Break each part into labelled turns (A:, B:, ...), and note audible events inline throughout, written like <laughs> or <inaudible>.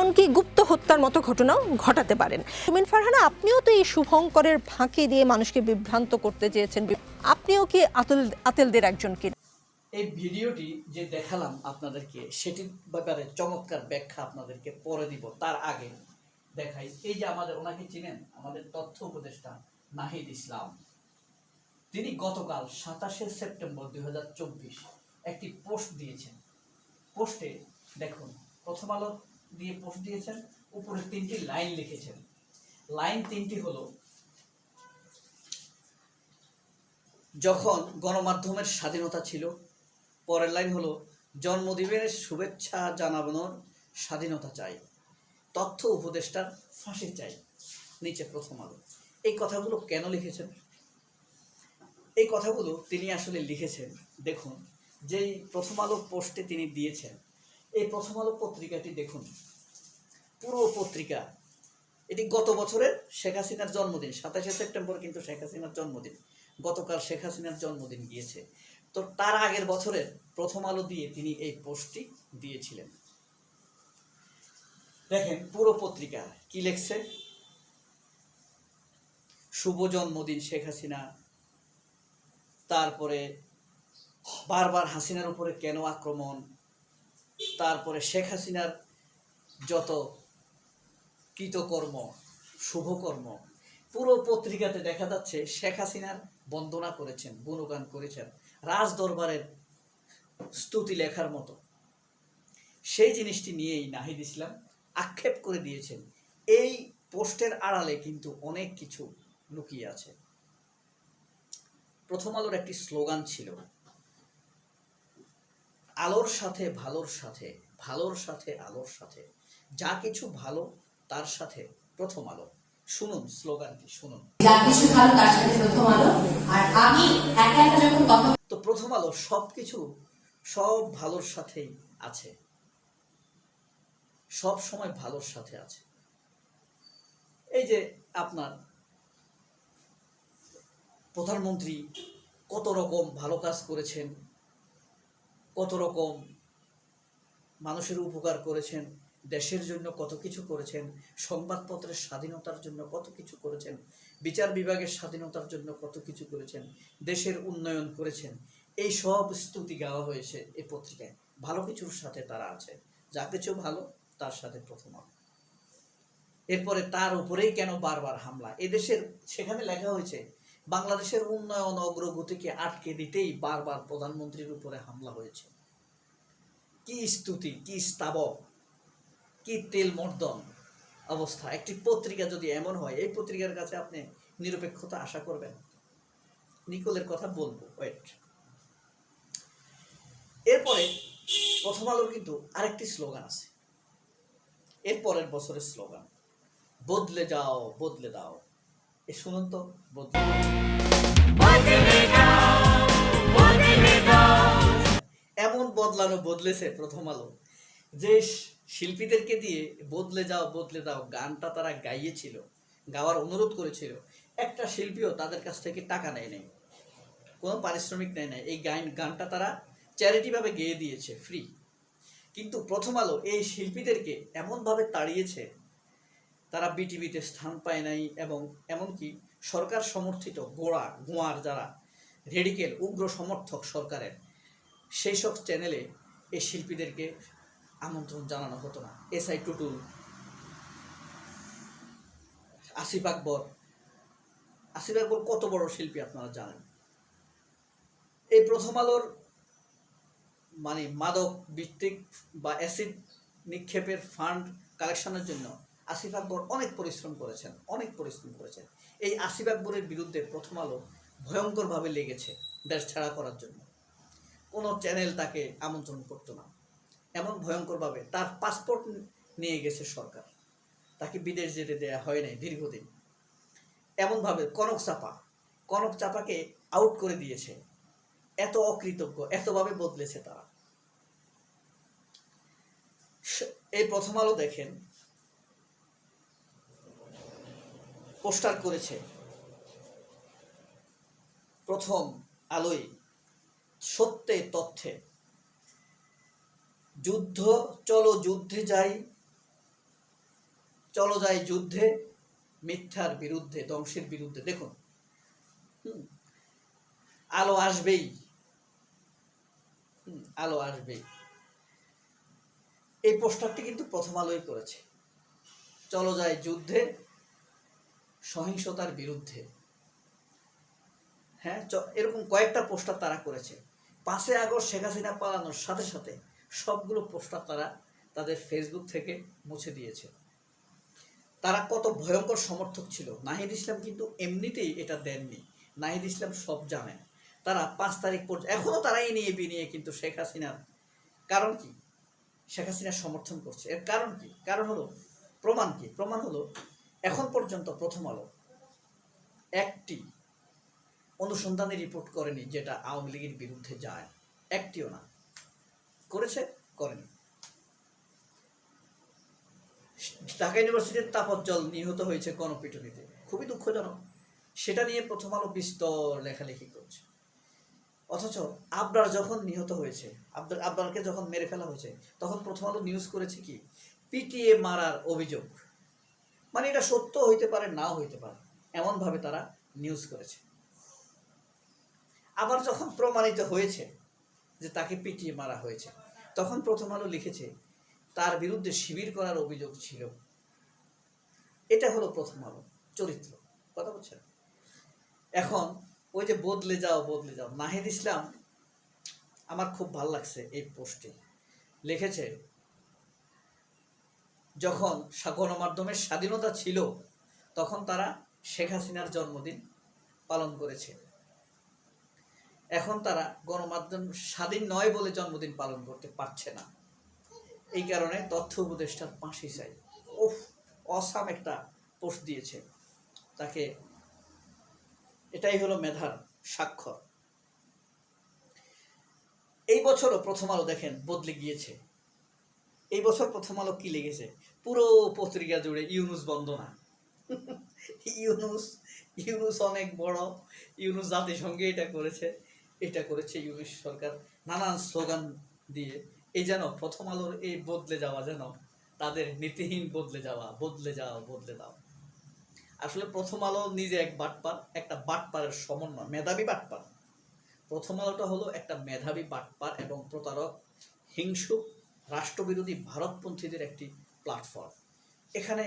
A: এমনকি গুপ্ত হত্যার মতো ঘটনাও ঘটাতে পারেন। সুমিন ফারহানা, আপনিও তো এই শুভঙ্করের ফাঁকি দিয়ে মানুষকে বিভ্রান্ত করতে চেয়েছেন। আপনিও কি আতল, আতেলদের একজন কি
B: এই ভিডিওটি যে দেখালাম আপনাদেরকে, সেটির ব্যাপারে চমৎকার ব্যাখ্যা আপনাদেরকে পরে দিব, তার আগে দেখাই। এই যে আমাদের, ওনাকে চিনেন? আমাদের তথ্য উপদেষ্টা নাহিদ ইসলাম। তিনি গতকাল সাতাশে সেপ্টেম্বর দুই হাজার চব্বিশ একটি পোস্ট দিয়েছেন। পোস্টে দেখুন, প্রথম আলো দিয়ে পোস্ট দিয়েছেন, উপরে তিনটি লাইন লিখেছেন। লাইন তিনটি হলো, যখন গণমাধ্যমের স্বাধীনতা ছিল, পরের লাইন হলো, জন্মদিনের শুভেচ্ছা জানানোর স্বাধীনতা চাই, তথ্য উপদেষ্টার ফাঁসি চাই, নিচে প্রথম আলো। এই কথাগুলো কেন লিখেছেন? এই কথাগুলো তিনি আসলে লিখেছেন, দেখুন, যেই প্রথম আলো পোস্টে তিনি দিয়েছেন এই প্রথম আলো পত্রিকাটি দেখুন। পুরো পত্রিকা। এটি গত বছরের শেখ হাসিনার জন্মদিন, সাতাশে সেপ্টেম্বর কিন্তু শেখ হাসিনার জন্মদিন। গতকাল শেখ হাসিনার জন্মদিন গিয়েছে। তো তার আগের বছরের প্রথম আলো দিয়ে তিনি এই পোস্টটি দিয়েছিলেন। দেখেন পুরো পত্রিকা কি লেখছে? শুভ জন্মদিন শেখ হাসিনা। তারপরে বারবার হাসিনার উপরে কেন আক্রমণ? তারপরে শেখ হাসিনার যত কৃতকর্ম, শুভকর্ম, পুরো পত্রিকাতে দেখা যাচ্ছে শেখ হাসিনার বন্দনা করেছেন, গুণগান করেছেন রাজ দরবারের স্তুতি লেখার মতো। সেই জিনিসটি নিয়েই নাহিদ ইসলাম আক্ষেপ করে দিয়েছেন। এই পোস্টের আড়ালে কিন্তু অনেক কিছু লুকিয়ে আছে। প্রথম আলোর একটি স্লোগান ছিল আলোর সাথে ভালোর সাথে ভালোর সাথে আলোর সাথে। যা কিছু ভালো তার সাথে প্রথম আলো। শুনুন স্লোগানটি শুনুন।
C: যা কিছু ভালো তার সাথে প্রথম আলো। আর আমি একা একা যখন কথা
B: তো প্রথম আলো সব কিছু সব ভালোর সাথেই আছে। সব সময় ভালোর সাথে আছে। এই যে আপনার প্রধানমন্ত্রী কত রকম ভালো কাজ করেছেন কত রকম মানুষের উপকার করেছেন, দেশের জন্য কত কিছু করেছেন, সংবাদপত্রের স্বাধীনতার জন্য কত কিছু করেছেন, বিচার বিভাগের স্বাধীনতার জন্য কত কিছু করেছেন, দেশের উন্নয়ন করেছেন, এই সব স্তুতি গাওয়া হয়েছে এই পত্রিকায়। ভালো কিছুর সাথে তারা আছে। যা কিছু ভালো, তার সাথে প্রথম এরপরে তার উপরেই কেন বারবার হামলা? এদেশের, সেখানে লেখা হয়েছে বাংলাদেশের উন্নয়ন অগ্রগতিকে আটকে দিতেই বারবার প্রধানমন্ত্রীর উপরে হামলা হয়েছে। কি স্তুতি, কি স্তাবক, কি তেল মর্দন অবস্থা। একটি পত্রিকা যদি এমন হয়, এই পত্রিকার কাছে আপনি নিরপেক্ষতা আশা করবেন? নিকোলের কথা বলব, ওয়েট। এরপরে প্রথম আলোর কিন্তু আরেকটি স্লোগান আছে। এর পরের বছরের স্লোগান, বদলে যাও, বদলে দাও। এ শুনুন তো এমন বদলানো বদলেছে প্রথম আলো। যে শিল্পীদেরকে দিয়ে বদলে যাও, বদলে দাও, গানটা তারা গাইয়েছিল, গাওয়ার অনুরোধ করেছিল, একটা শিল্পীও তাদের কাছ থেকে টাকা নেয় নাই, কোনো পারিশ্রমিক নেয় নাই। এই গান গানটা তারা চ্যারিটিভাবে গেয়ে দিয়েছে, ফ্রি। কিন্তু প্রথম আলো এই শিল্পীদেরকে এমনভাবে তাড়িয়েছে তারা বিটিভিতে স্থান পায় নাই এবং এমনকি সরকার সমর্থিত গোড়া গোয়ার যারা রেডিকেল উগ্র সমর্থক সরকারের, সেই সব চ্যানেলে এই শিল্পীদেরকে আমন্ত্রণ জানানো হতো না। এস আই টুটুল, আসিফ আকবর আসিফ আকবর কত বড় শিল্পী আপনারা জানেন? এই প্রথম আলোর মানে মাদক ভিত্তিক বা অ্যাসিড নিক্ষেপের ফান্ড কালেকশনের জন্য আসিফ আকবর অনেক পরিশ্রম করেছেন, অনেক পরিশ্রম করেছেন। এই আসিফ আকবরের বিরুদ্ধে প্রথম আলো ভয়ঙ্করভাবে লেগেছে দেশ ছাড়া করার জন্য। কোনো চ্যানেল তাকে আমন্ত্রণ করতো না। এমন ভয়ঙ্করভাবে তার পাসপোর্ট নিয়ে গেছে সরকার। তাকে বিদেশ যেতে দেওয়া হয় নাই দীর্ঘদিন। এমনভাবে কনক চাপা, কনক চাপাকে আউট করে দিয়েছে। এত অকৃতজ্ঞ, এতভাবে বদলেছে তারা। এই প্রথম আলো দেখেন পোস্টার করেছে। প্রথম আলোয় সত্যে তথ্যে। যুদ্ধ, চলো যুদ্ধে যাই। চলো যাই যুদ্ধে। মিথ্যার বিরুদ্ধে, ধ্বংসের বিরুদ্ধে। দেখুন। আলো আসবেই। আলো আসবেই। এই পোস্টারটি কিন্তু প্রথম আলোই করেছে। চলো যাই যুদ্ধে। সহিংসতার বিরুদ্ধে। হ্যাঁ এরকম কয়েকটা পোস্টার তারা করেছে। পাঁচই আগস্ট শেখ হাসিনা পালানোর সাথে সাথে সবগুলো পোস্টার তারা তাদের ফেসবুক থেকে মুছে দিয়েছে। তারা কত ভয়ঙ্কর সমর্থক ছিল। নাহিদ ইসলাম কিন্তু এমনিতেই এটা দেননি। নাহিদ ইসলাম সব জানেন। তারা পাঁচ তারিখ পর্যন্ত এখনও তারা এই নিয়ে বিনিয়ে কিন্তু শেখ হাসিনার কারণ কি? শেখ হাসিনার সমর্থন করছে। এর কারণ কি? কারণ হলো, প্রমাণ কি? প্রমাণ হলো এখন পর্যন্ত প্রথম আলো একটি অনুসন্ধানী রিপোর্ট করেনি যেটা আওয়ামী লীগের বিরুদ্ধে যায়। একটিও না। করেছে? করেনি। ঢাকা ইউনিভার্সিটির তাপজ্জল নিহত হয়েছে গণপিটুনিতে। খুবই দুঃখজনক। সেটা নিয়ে প্রথম আলো বিস্তর লেখালেখি করছে। অথচ আবরার যখন নিহত হয়েছে আবদার আবরারকে যখন মেরে ফেলা হয়েছে, তখন প্রথম আলো নিউজ করেছে কি? পিটিএ মারার অভিযোগ। মানে এটা সত্য হইতে পারে, নাও হইতে পারে। এমনভাবে তারা নিউজ করেছে। আবার যখন প্রমাণিত হয়েছে যে তাকে পিটিয়ে মারা হয়েছে, তখন প্রথম আলো লিখেছে, তার বিরুদ্ধে শিবির করার অভিযোগ ছিল। এটা হলো প্রথম আলো, চরিত্র। কথা বলছেন? এখন ওই যে বদলে যাও বদলে যাও নাহিদ ইসলাম, আমার খুব ভালো লাগছে এই পোস্টে। লিখেছে যখন গণমাধ্যমের স্বাধীনতা ছিল, তখন তারা শেখ হাসিনার জন্মদিন পালন করেছে। এখন তারা গণমাধ্যম স্বাধীন নয় বলে জন্মদিন পালন করতে পারছে না। এই কারণে তথ্য উপদেষ্টার ফাঁসি চাই। উফ, অসাম একটা পোস্ট দিয়েছে। তাকে এটাই হলো মেধার স্বাক্ষর। এই বছরও প্রথম আলো দেখেন বদলে গিয়েছে। এই বছর প্রথম আলো কি লেগেছে? পুরো পত্রিকা জুড়ে ইউনুস বন্দনা। <laughs> ইউনুস ইউনুস অনেক বড়। ইউনুস জাতিসংঘে এটা করেছে এটা করেছে ইউনুস সরকার। নানান স্লোগান দিয়ে। এই যেন প্রথম আলোর এই বদলে যাওয়া যেন, তাদের নীতিহীন বদলে যাওয়া বদলে যাওয়া বদলে দাও। আসলে প্রথম আলো নিজে এক বাটপার, একটা বাটপারের সমন্বয়, মেধাবী বাটপার। প্রথম আলোটা হলো একটা মেধাবী বাটপার এবং প্রতারক, হিংসুক রাষ্ট্রবিরোধী ভারতপন্থীদের একটি প্ল্যাটফর্ম এখানে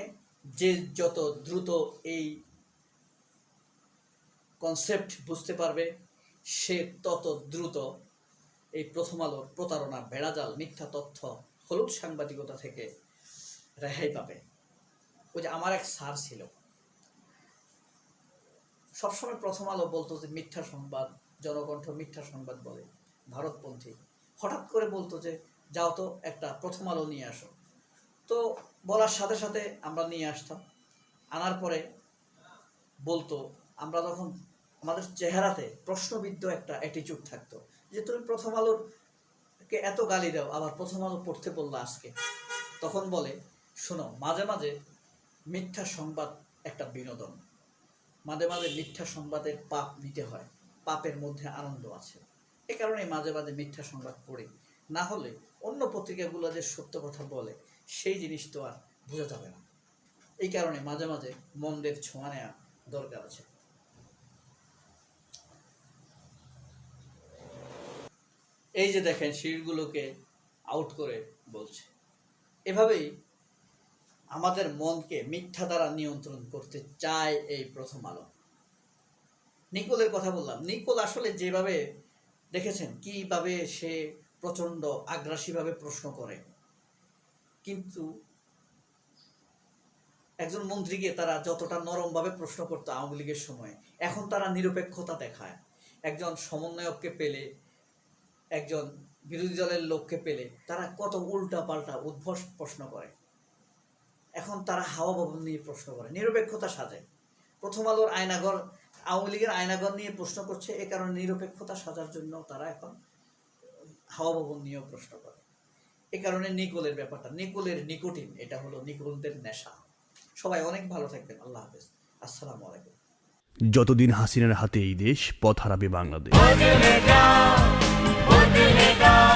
B: যে যত দ্রুত এই কনসেপ্ট বুঝতে পারবে, সে তত দ্রুত এই প্রথম আলোর প্রতারণা বেড়াজাল মিথ্যা তথ্য, হলুদ সাংবাদিকতা থেকে রেহাই পাবে। ওই যে আমার এক স্যার ছিল। সবসময় প্রথম আলো বলতো যে মিথ্যা সংবাদ, জনকণ্ঠ মিথ্যা সংবাদ বলে ভারতপন্থী। হঠাৎ করে বলতো যে যাও তো, একটা প্রথম আলো নিয়ে আসো। তো বলার সাথে সাথে আমরা নিয়ে আসতাম। আনার পরে বলতো, আমরা তখন আমাদের চেহারাতে প্রশ্নবিদ্ধ একটা অ্যাটিচিউড থাকতো যে, তুমি প্রথম আলোর কে এত গালি দাও, আবার প্রথম আলো পড়তে বলল আজকে? তখন বলে, শোনো, মাঝে মাঝে মিথ্যা সংবাদ একটা বিনোদন। মাঝে মাঝে মিথ্যা সংবাদের পাপ নিতে হয়, পাপের মধ্যে আনন্দ আছে। এ কারণে মাঝে মাঝে মিথ্যা সংবাদ পড়ি। না হলে অন্য পত্রিকাগুলো যে সত্য কথা বলে, সেই জিনিস তো আর বোঝা যাবে না। এই কারণে মাঝে মাঝে মন্দের ছোঁয়া নেওয়া দরকার আছে। এই যে দেখেন, শিরগুলোকে আউট করে বলছে। এভাবেই আমাদের মনকে মিথ্যা দ্বারা নিয়ন্ত্রণ করতে চায় এই প্রথম আলো। নিকোলের কথা বললাম। নিকোল আসলে যেভাবে দেখেছেন, কীভাবে সে প্রচণ্ড আগ্রাসীভাবে প্রশ্ন করে। কিন্তু একজন মন্ত্রীকে তারা যতটা নরমভাবে প্রশ্ন করতো আওয়ামী লীগের সময়, এখন তারা নিরপেক্ষতা দেখায়। একজন সমন্বয়ককে পেলে, একজন বিরোধী দলের লোককে পেলে তারা কত উল্টা পাল্টা উদ্ভস প্রশ্ন করে। এখন তারা হাওয়া ভবন নিয়ে প্রশ্ন করে, নিরপেক্ষতা সাজে। প্রথম আলোর আয়নাগর, আওয়ামী লীগের আয়নাগর নিয়ে প্রশ্ন করছে, এ কারণে নিরপেক্ষতা সাজার জন্য তারা এখন হাওয়া ভবন নিয়েও প্রশ্ন করে। এ কারণে নিকোলের ব্যাপারটা নিকোলের নিকোটিন এটা হলো নিকোলদের নেশা। সবাই অনেক ভালো থাকবেন আল্লাহ হাফেজ। আসসালামু আলাইকুম।
D: যতদিন হাসিনার হাতে এই দেশ পথ হারাবে বাংলাদেশ।